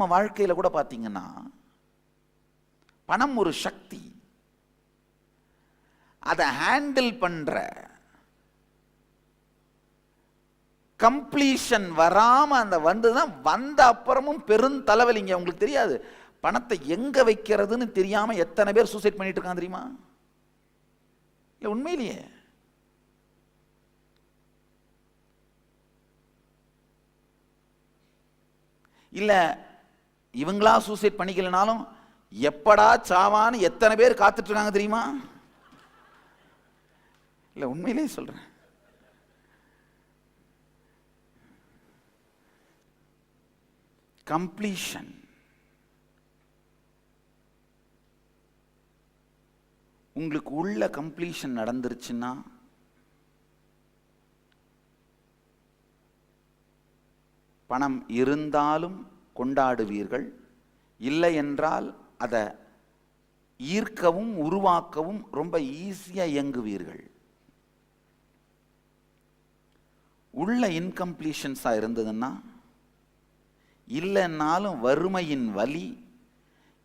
நம்ம வாழ்க்கையில் கூட பார்த்தீங்கன்னா பணம் ஒரு சக்தி. அதை ஹேண்டில் பண்ற கம்ப்ளீஷன் வராம அந்த வந்துதான் வந்த அப்புறமும் பெரும் தலைவலிங்க. உங்களுக்கு தெரியாது. பணத்தை எங்க வைக்கிறதுன்னு தெரியாம எத்தனை பேர் சூசைட் பண்ணிட்டு இருக்காங்க தெரியுமா? உண்மையிலேயே. இல்ல இவங்களா சூசைட் பண்ணிக்கலனாலும் எப்படா சாவான்னு எத்தனை பேர் காத்துட்டு இருக்காங்க தெரியுமா? இல்ல உண்மையிலே சொல்றேன். கம்ப்ளீஷன் உங்களுக்கு உள்ள கம்ப்ளீஷன் நடந்துருச்சுன்னா பணம் இருந்தாலும் கொண்டாடுவீர்கள். இல்லை என்றால் அதை ஈர்க்கவும் உருவாக்கவும் ரொம்ப ஈஸியாக இயங்குவீர்கள். உள்ள இன்கம்ப்ளீஷன்ஸாக இருந்ததுன்னா இல்லைன்னாலும் வறுமையின் வலி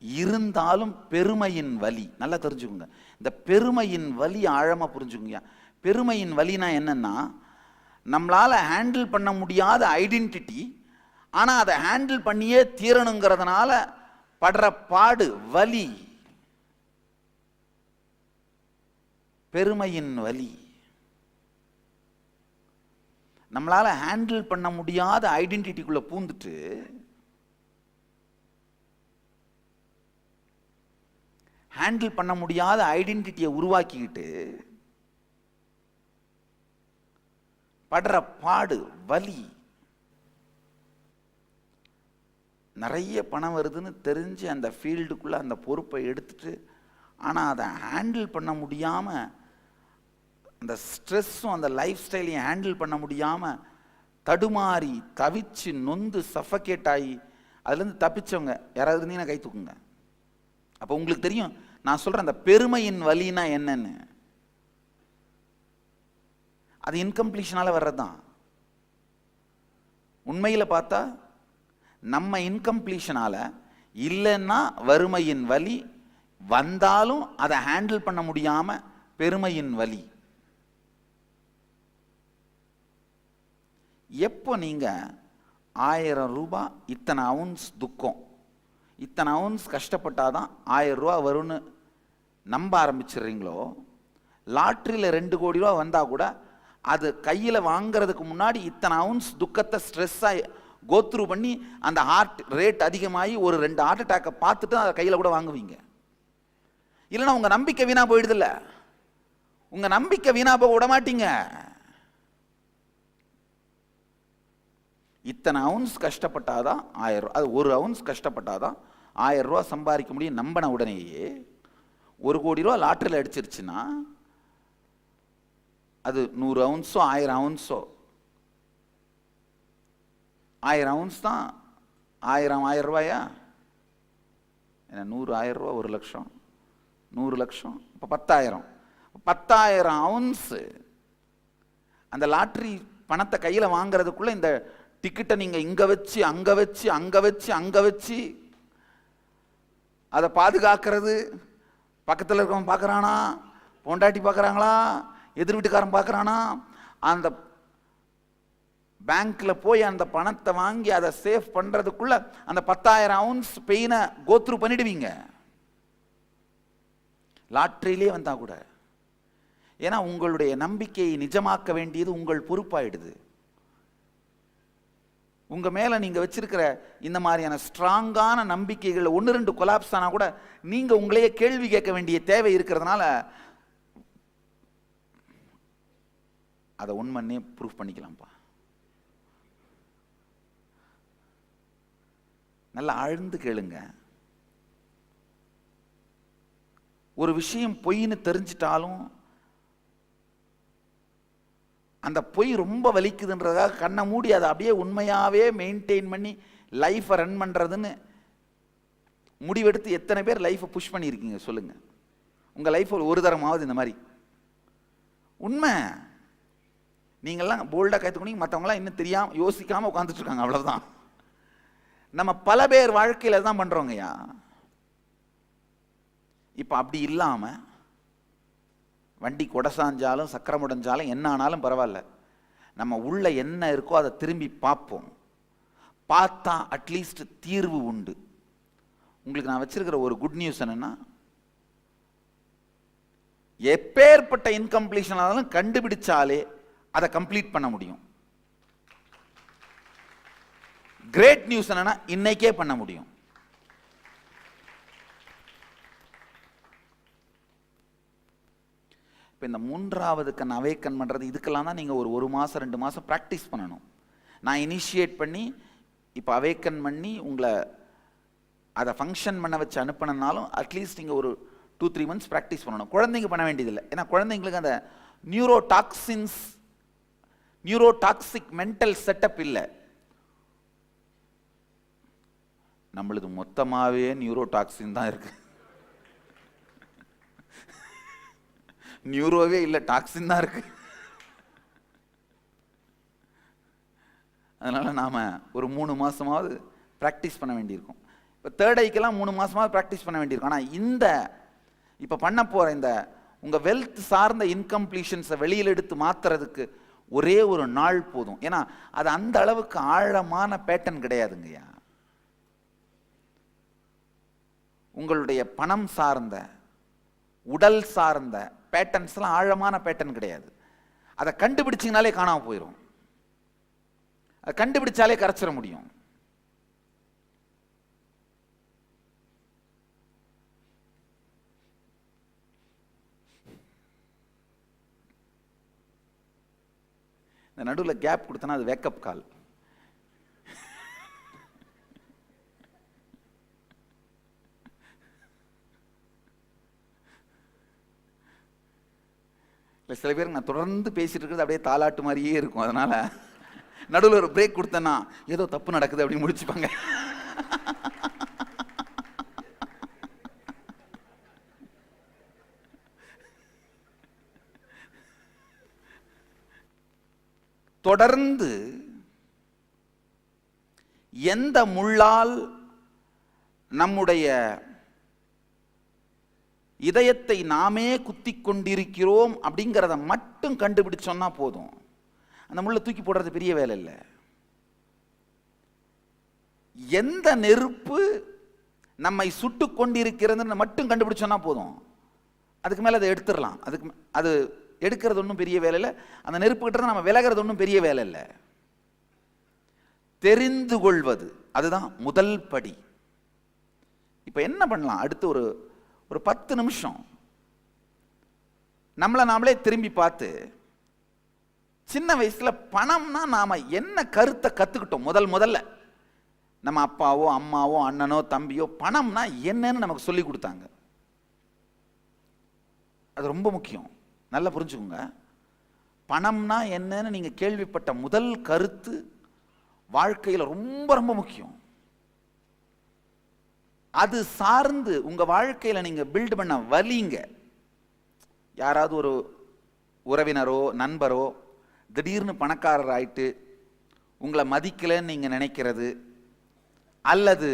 இருந்தாலும் பெருமையின் வலி. நல்லா தெரிஞ்சுக்கோங்க. இந்த பெருமையின் வலி ஆழமாக புரிஞ்சுக்கோங்க. பெருமையின் வலினா என்னென்னா நம்மளால் ஹேண்டில் பண்ண முடியாத ஐடென்டிட்டி ஆனால் அதை ஹேண்டில் பண்ணியே தீரணுங்கிறதுனால படுற பாடு வலி. பெருமையின் வலி. நம்மளால ஹேண்டில் பண்ண முடியாத ஐடென்டிட்டிக்குள்ள பூந்துட்டு ஹேண்டில் பண்ண முடியாத ஐடென்டிட்டியை உருவாக்கிக்கிட்டு படுற பாடு வலி. நிறைய பணம் வருதுன்னு தெரிஞ்சு அந்த ஃபீல்டுக்குள்ளே அந்த பொறுப்பை எடுத்துட்டு ஆனால் அதை ஹேண்டில் பண்ண முடியாமல் அந்த ஸ்ட்ரெஸ்ஸும் அந்த லைஃப் ஸ்டைலையும் ஹேண்டில் பண்ண முடியாமல் தடுமாறி தவிச்சு நொந்து சஃபகேட் ஆகி அதுலேருந்து தப்பிச்சவங்க யாராவது இருந்தீங்கன்னா கை தூக்குங்க. அப்போ உங்களுக்கு தெரியும் நான் சொல்கிறேன் அந்த பெருமையின் வழினா என்னன்னு. அது இன்கம்ப்ளீஷனால் வர்றது தான் உண்மையில் பார்த்தா நம்ம இன்கம்ப்ளீஷனால் இல்லைன்னா வறுமையின் வலி வந்தாலும் அதை ஹேண்டில் பண்ண முடியாமல் பெருமையின் வலி. எப்போ நீங்கள் ஆயிரம் ரூபாய் இத்தனை அவுன்ஸ் துக்கம் இத்தனை அவுன்ஸ் கஷ்டப்பட்டாதான் ஆயிரம் ரூபா வரும்னு நம்ப ஆரம்பிச்சிடுறீங்களோ? லாட்ரியில் ரெண்டு கோடி ரூபா வந்தால் கூட அது கையில் வாங்கிறதுக்கு முன்னாடி இத்தனை அவுன்ஸ் துக்கத்தை ஸ்ட்ரெஸ்ஸாக கோத்ரூ பண்ணி அந்த ஹார்ட் ரேட் அதிகமாகி ஒரு ரெண்டு ஹார்ட் அட்டாக்கை பார்த்துட்டு அதை கையில் கூட வாங்குவீங்க. இல்லைன்னா உங்கள் நம்பிக்கை வீணாக போயிடுதில்ல. உங்கள் நம்பிக்கை வீணாக போக விட மாட்டீங்க. இத்தனை அவுன்ஸ் கஷ்டப்பட்டாதான் ஆயிரம் ரூபா அது ஒரு அவுன்ஸ் கஷ்டப்பட்டாதான் ஆயிரம் ரூபா சம்பாதிக்க முடியும். நம்பின உடனேயே ஒரு கோடி ரூபா லாட்டரியில் அடிச்சிருச்சுன்னா அது நூறு அவுன்ஸோ ஆயிரம் அவுன்ஸோ ஆயிரம் அவுன்ஸ் தான். ஆயிரம் ஆயிரம் ரூபாயா? என்ன நூறு ஆயிரம் ரூபா ஒரு லட்சம். நூறு லட்சம். இப்போ பத்தாயிரம். பத்தாயிரம் அவுன்ஸு அந்த லாட்ரி பணத்தை கையில் வாங்கிறதுக்குள்ளே இந்த டிக்கெட்டை நீங்கள் இங்கே வச்சு அங்கே வச்சு அங்கே வச்சு அங்கே வச்சு அதை பாதுகாக்கிறது. பக்கத்தில் இருக்கவன் பார்க்குறானா பொண்டாட்டி பார்க்குறாங்களா எதிர் வீட்டுக்காரன் பார்க்குறானா அந்த பேங்க்ல போய் அந்த பணத்தை வாங்கி அதை சேவ் பண்றதுக்குள்ள அந்த பத்தாயிரம் அவுன்ஸ் பெயினை கோத்ரூ பண்ணிடுவீங்க. லாட்ரியிலே வந்தா கூட. ஏன்னா உங்களுடைய நம்பிக்கையை நிஜமாக்க வேண்டியது உங்கள் பொறுப்பாயிடுது. உங்க மேல நீங்க வச்சிருக்கிற இந்த மாதிரியான ஸ்ட்ராங்கான நம்பிக்கைகள் ஒன்று ரெண்டு கொலாப்ஸ் ஆனா கூட நீங்க உங்களையே கேள்வி கேட்க வேண்டிய தேவை இருக்கிறதுனால அதை உண்மன்னே ப்ரூஃப் பண்ணிக்கலாம்ப்பா. நல்லா ஆழ்ந்து கேளுங்க. ஒரு விஷயம் பொய்ன்னு தெரிஞ்சிட்டாலும் அந்த பொய் ரொம்ப வலிக்குதுன்றதாக கண்ணை மூடி அதை அப்படியே உண்மையாகவே மெயின்டைன் பண்ணி லைஃப்பை ரன் பண்ணுறதுன்னு முடிவெடுத்து எத்தனை பேர் லைஃப்பை புஷ் பண்ணியிருக்கீங்க சொல்லுங்கள் உங்கள் லைஃப்பில் ஒரு தரமாவது இந்த மாதிரி. உண்மை. நீங்கள்லாம் போல்டாக கற்றுக்கணும் மற்றவங்களாம் இன்னும் தெரியாமல் யோசிக்காமல் உட்காந்துட்ருக்காங்க அவ்வளோதான் நம்ம பல பேர் வாழ்க்கையில் தான் பண்ணுறோங்கய்யா இப்போ அப்படி இல்லாமல் வண்டி கொடசாஞ்சாலும் சக்கரம் உடைஞ்சாலும் என்ன ஆனாலும் பரவாயில்ல. நம்ம உள்ள என்ன இருக்கோ அதை திரும்பி பார்ப்போம். பார்த்தா அட்லீஸ்ட் தீர்வு உண்டு. உங்களுக்கு நான் வச்சிருக்கிற ஒரு குட் நியூஸ் என்னென்னா எப்பேற்பட்ட இன்கம்ப்ளீஷன் ஆனாலும் கண்டுபிடிச்சாலே அதை கம்ப்ளீட் பண்ண முடியும். கிரேட் நியூஸ் என்னன்னா இன்னைக்கே பண்ண முடியும். இப்போ இந்த மூன்றாவது கண் அவேக்கன் பண்ணுறது இதுக்கெல்லாம் தான் நீங்கள் ஒரு ஒரு மாதம் ரெண்டு மாதம் ப்ராக்டிஸ் பண்ணணும். நான் இனிஷியேட் பண்ணி இப்போ அவேக்கன் பண்ணி உங்களை அதை ஃபங்க்ஷன் பண்ண வச்சு அனுப்பினாலும் அட்லீஸ்ட் நீங்கள் ஒரு டூ த்ரீ மந்த்ஸ் ப்ராக்டிஸ் பண்ணணும். குழந்தைங்க பண்ண வேண்டியதில்லை. ஏன்னா குழந்தைங்களுக்கு அந்த neurotoxins neurotoxic mental setup இல்லை. நம்மளுது மொத்தமாகவே நியூரோடாக்சின் தான் இருக்கு. நியூரோவே இல்லை டாக்ஸின் தான் இருக்கு. அதனால நாம் ஒரு மூணு மாதமாவது ப்ராக்டிஸ் பண்ண வேண்டியிருக்கும். இப்போ தேர்ட் ஐக்கெல்லாம் மூணு மாதமாவது ப்ராக்டிஸ் பண்ண வேண்டியிருக்கும். ஆனால் இந்த இப்போ பண்ண போகிற இந்த உங்கள் வெல்த் சார்ந்த இன்கம்ப்ளீஷன்ஸை வெளியில் எடுத்து மாற்றுறதுக்கு ஒரே ஒரு நாள் போதும். ஏன்னா அது அந்த அளவுக்கு ஆழமான பேட்டர்ன் கிடையாதுங்கய்யா. உங்களுடைய பணம் சார்ந்த உடல் சார்ந்த பேட்டர்ன்ஸ்லாம் ஆழமான பேட்டர்ன் கிடையாது. அதை கண்டுபிடிச்சிங்கனாலே காணாம போயிடும் அதை கண்டுபிடிச்சாலே கரைச்சிட முடியும். இந்த நடுவில் கேப் கொடுத்தனா அது வேக்கப் கால் இல்லை சில பேருக்கு நான் தொடர்ந்து பேசிட்டு இருக்கிறது அப்படியே தாலாட்டு மாதிரியே இருக்கும். அதனால நடுவில் ஒரு பிரேக் கொடுத்தேன்னா ஏதோ தப்பு நடக்குது அப்படின்னு முடிச்சுப்பாங்க. தொடர்ந்து எந்த முள்ளால் நம்முடைய இதயத்தை நாமே குத்தி கொண்டிருக்கிறோம் அப்படிங்கிறத மட்டும் கண்டுபிடிச்சோம்னா போதும். அந்த முள்ளை தூக்கி போடுறது பெரிய வேலை இல்லை. எந்த நெருப்பு நம்மை சுட்டு கொண்டிருக்கிறதுன்னு மட்டும் கண்டுபிடிச்சோன்னா போதும். அதுக்கு மேலே அதை எடுத்துடலாம். அதுக்கு மே- அது எடுக்கிறது ஒன்றும் பெரிய வேலை இல்லை. அந்த நெருப்புக்கிட்ட நம்ம விலகிறது ஒன்றும் பெரிய வேலை இல்லை. தெரிந்து கொள்வது அதுதான் முதல் படி. இப்போ என்ன பண்ணலாம்? அடுத்து ஒரு ஒரு பத்து நிமிஷம். நம்மளை நாமளே திரும்பி பார்த்து சின்ன வயசில் பணம்னா நாம் என்ன கருத்தை கற்றுக்கிட்டோம் முதல் முதல்ல? நம்ம அப்பாவோ அம்மாவோ அண்ணனோ தம்பியோ பணம்னா என்னன்னு நமக்கு சொல்லி கொடுத்தாங்க. அது ரொம்ப முக்கியம். நல்லா புரிஞ்சுக்கோங்க. பணம்னா என்னன்னு நீங்கள் கேள்விப்பட்ட முதல் கருத்து வாழ்க்கையில் ரொம்ப ரொம்ப முக்கியம். அது சார்ந்து உங்கள் வாழ்க்கையில் நீங்கள் பில்ட் பண்ண வலிங்க. யாராவது ஒரு உறவினரோ நண்பரோ திடீர்னு பணக்காரர் ஆயிட்டு உங்களை மதிக்கலைன்னு நீங்கள் நினைக்கிறது அல்லது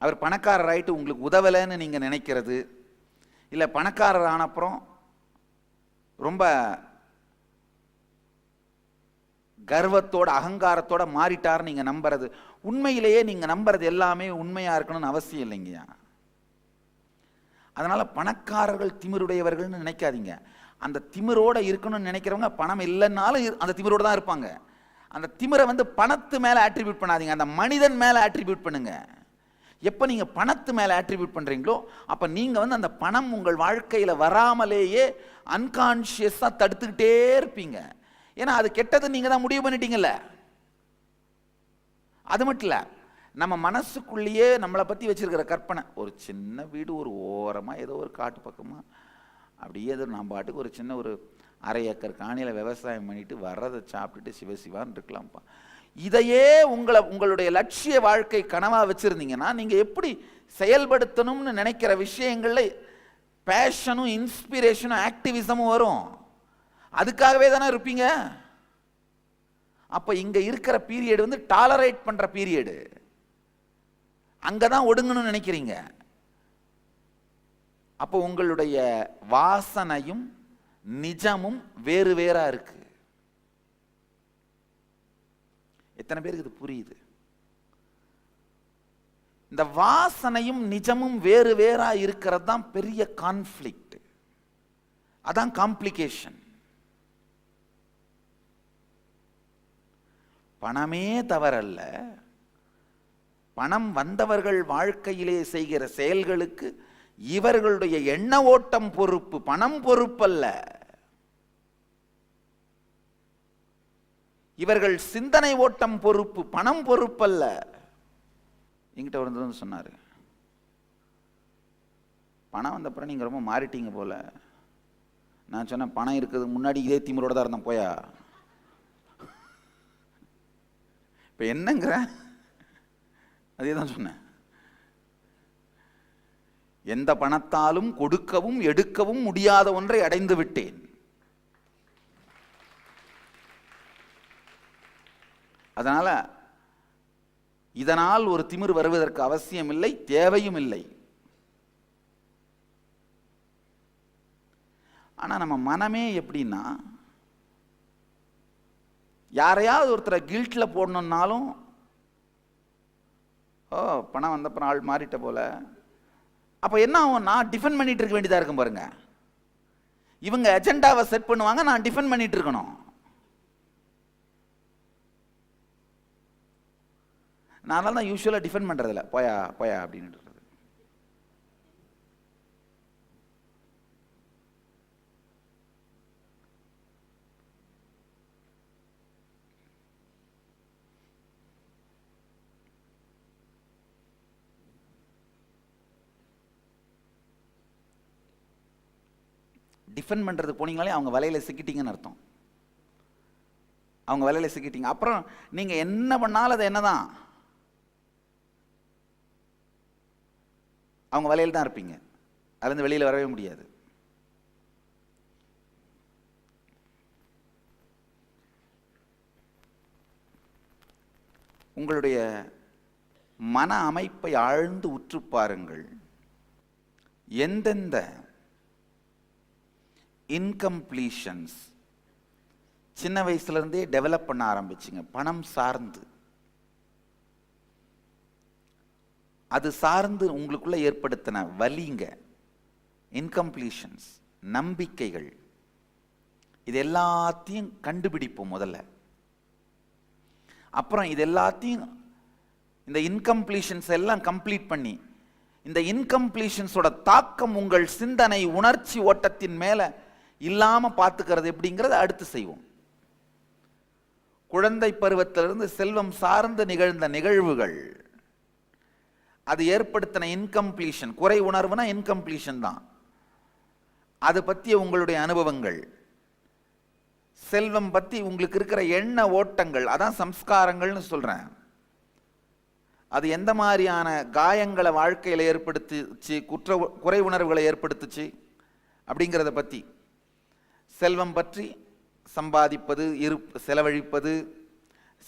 அவர் பணக்காரர் ஆயிட்டு உங்களுக்கு உதவலைன்னு நீங்கள் நினைக்கிறது இல்லை பணக்காரர் ஆனப்புறம் ரொம்ப கர்வத்தோட அகங்காரத்தோட மாறிட்டார் நீங்க நம்புறது. உண்மையிலேயே நீங்க நம்புறது எல்லாமே உண்மையா இருக்கணும்னு அவசியம் இல்லைங்கய்யா அதனால பணக்காரர்கள் திமிருடையவர்கள்னு நினைக்காதீங்க. அந்த திமிரோட இருக்கணும்னு நினைக்கிறவங்க பணம் இல்லைன்னாலும் அந்த திமிரோட தான் இருப்பாங்க. அந்த திமிரை வந்து பணத்து மேல ஆட்ரிபியூட் பண்ணாதீங்க. அந்த மனிதன் மேல ஆட்ரிபியூட் பண்ணுங்க. எப்போ நீங்க பணத்து மேல ஆட்ரிபியூட் பண்றீங்களோ அப்ப நீங்க வந்து அந்த பணம் உங்கள் வாழ்க்கையில வராமலேயே அன்கான்ஷியஸாக தடுத்துக்கிட்டே இருப்பீங்க. ஏன்னா அது கெட்டது நீங்க தான் முடிவு பண்ணிட்டீங்கல்ல. அது மட்டும் இல்ல நம்ம மனசுக்குள்ளேயே நம்மளை பத்தி வச்சிருக்கிற கற்பனை ஒரு சின்ன வீடு ஒரு ஓரமா ஏதோ ஒரு காட்டு பக்கமா அப்படியே ஏதோ நான் பாட்டுக்கு ஒரு சின்ன ஒரு அரை ஏக்கர் காணியில விவசாயம் பண்ணிட்டு வர்றதை சாப்பிட்டுட்டு சிவசிவான்னு இருக்கலாம்ப்பா. இதையே உங்களை உங்களுடைய லட்சிய வாழ்க்கை கனவா வச்சிருந்தீங்கன்னா நீங்க எப்படி செயல்படுத்தணும்னு நினைக்கிற விஷயங்கள்ல பேஷனும் இன்ஸ்பிரேஷனும் ஆக்டிவிசமும் வரும். அதுக்காகவே தானே இருப்பீங்க? அப்போ இங்கே இருக்கிற பீரியட் வந்து டாலரேட் பண்ணுற பீரியடு அங்கே தான் ஒடுங்கணும்னு நினைக்கிறீங்க. அப்போ உங்களுடைய வாசனையும் நிஜமும் வேறு வேறாக இருக்கு. எத்தனை பேருக்கு இது புரியுது? இந்த வாசனையும் நிஜமும் வேறு வேறாக இருக்கிறது தான் பெரிய கான்ஃப்ளிக்ட் அதான் காம்ப்ளிகேஷன் பணமே தவறல்ல. பணம் வந்தவர்கள் வாழ்க்கையிலே செய்கிற செயல்களுக்கு இவர்களுடைய எண்ண ஓட்டம் பொறுப்பு பணம் பொறுப்பல்ல. இவர்கள் சிந்தனை ஓட்டம் பொறுப்பு பணம் பொறுப்பல்ல. என்கிட்ட ஒரு வந்து சொன்னார். பணம் வந்தப்புறம் நீங்கள் ரொம்ப மாறிட்டீங்க போல. நான் சொன்னேன் பணம் இருக்கிறதுக்கு முன்னாடி இதே திமிரோட தான் இருந்தேன் போயா? இப்போ என்னங்கிற? அதே தான் சொன்னேன். எந்த பணத்தாலும் கொடுக்கவும் எடுக்கவும் முடியாத ஒன்றை அடைந்து விட்டேன். அதனால இதனால் ஒரு திமிர் வருவதற்கு அவசியம் இல்லை தேவையும் இல்லை. ஆனால் நம்ம மனமே எப்படின்னா யாரையாவது ஒருத்தரை கில்ட்டில் போடணுன்னாலும் ஓ பணம் வந்தப்பறம் ஆள் மாறிட்ட போல. அப்போ என்ன ஆகும்? நான் டிஃபெண்ட் பண்ணிட்டு இருக்க வேண்டியதாக இருக்கும் பாருங்க. இவங்க அஜெண்டாவை செட் பண்ணுவாங்க நான் டிஃபெண்ட் பண்ணிட்டு இருக்கணும். நான் தான் யூஸ்வலாக டிஃபெண்ட் பண்ணுறதில்ல போயா போயா அப்படின்ட்டு டிஃபெண்ட் பண்ணுறது போனீங்களே அவங்க வலையில் சிக்கிட்டீங்கன்னு அர்த்தம். அவங்க வலையில் சிக்கிட்டீங்க. அப்புறம் நீங்கள் என்ன பண்ணாலும் அது என்னதான்? அவங்க வலையில் தான் இருப்பீங்க. அதுலேருந்து வெளியில் வரவே முடியாது. உங்களுடைய மன அமைப்பை ஆழ்ந்து உற்று பாருங்கள். எந்தெந்த இன்கம்ப்ளீஷன்ஸ் சின்ன வயசுலேருந்தே டெவலப் பண்ண ஆரம்பிச்சிங்க. பணம் சார்ந்து. அது சார்ந்து உங்களுக்குள்ளே ஏற்படுத்தின வலிங்க. இன்கம்ப்ளீஷன்ஸ் நம்பிக்கைகள். இது எல்லாத்தையும் கண்டுபிடிப்போம் முதல்ல. அப்புறம் இது எல்லாத்தையும் இந்த இன்கம்ப்ளீஷன்ஸ் எல்லாம் கம்ப்ளீட் பண்ணி இந்த இன்கம்ப்ளீஷன்ஸோட தாக்கம் உங்கள் சிந்தனை உணர்ச்சி ஓட்டத்தின் மேலே இல்லாமல் பார்த்துக்கிறது எப்படிங்கிறத அடுத்து செய்வோம். குழந்தை பருவத்திலிருந்து செல்வம் சார்ந்து நிகழ்ந்த நிகழ்வுகள். அது ஏற்படுத்தின இன்கம்ப்ளீஷன் குறை உணர்வுனா இன்கம்ப்ளீஷன் தான். அது பற்றிய உங்களுடைய அனுபவங்கள். செல்வம் பற்றி உங்களுக்கு இருக்கிற எண்ண ஓட்டங்கள் அதான் சம்ஸ்காரங்கள்னு சொல்கிறேன் அது எந்த மாதிரியான காயங்களை வாழ்க்கையில் ஏற்படுத்துச்சு குற்ற குறை உணர்வுகளை ஏற்படுத்துச்சு அப்படிங்கிறத பற்றி செல்வம் பற்றி சம்பாதிப்பது இரு செலவழிப்பது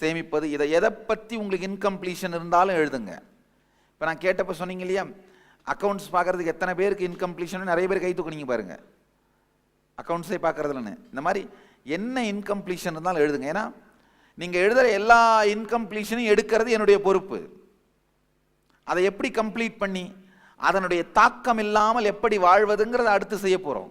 சேமிப்பது இதை எதை பற்றி உங்களுக்கு இன்கம்ப்ளீஷன் இருந்தாலும் எழுதுங்க. இப்போ நான் கேட்டப்போ சொன்னீங்க இல்லையா அக்கௌண்ட்ஸ் பார்க்குறதுக்கு எத்தனை பேருக்கு இன்கம்ப்ளீஷன் நிறைய பேர் கை தூக்குனீங்க பாருங்க. அக்கௌண்ட்ஸே பார்க்குறதுலன்னு. இந்த மாதிரி என்ன இன்கம்ப்ளீஷன் இருந்தாலும் எழுதுங்க. ஏன்னா நீங்கள் எழுதுகிற எல்லா இன்கம்ப்ளீஷனையும் எடுக்கிறது என்னுடைய பொறுப்பு. அதை எப்படி கம்ப்ளீட் பண்ணி அதனுடைய தாக்கம் இல்லாமல் எப்படி வாழ்வதுங்கிறத அடுத்து செய்ய போகிறோம்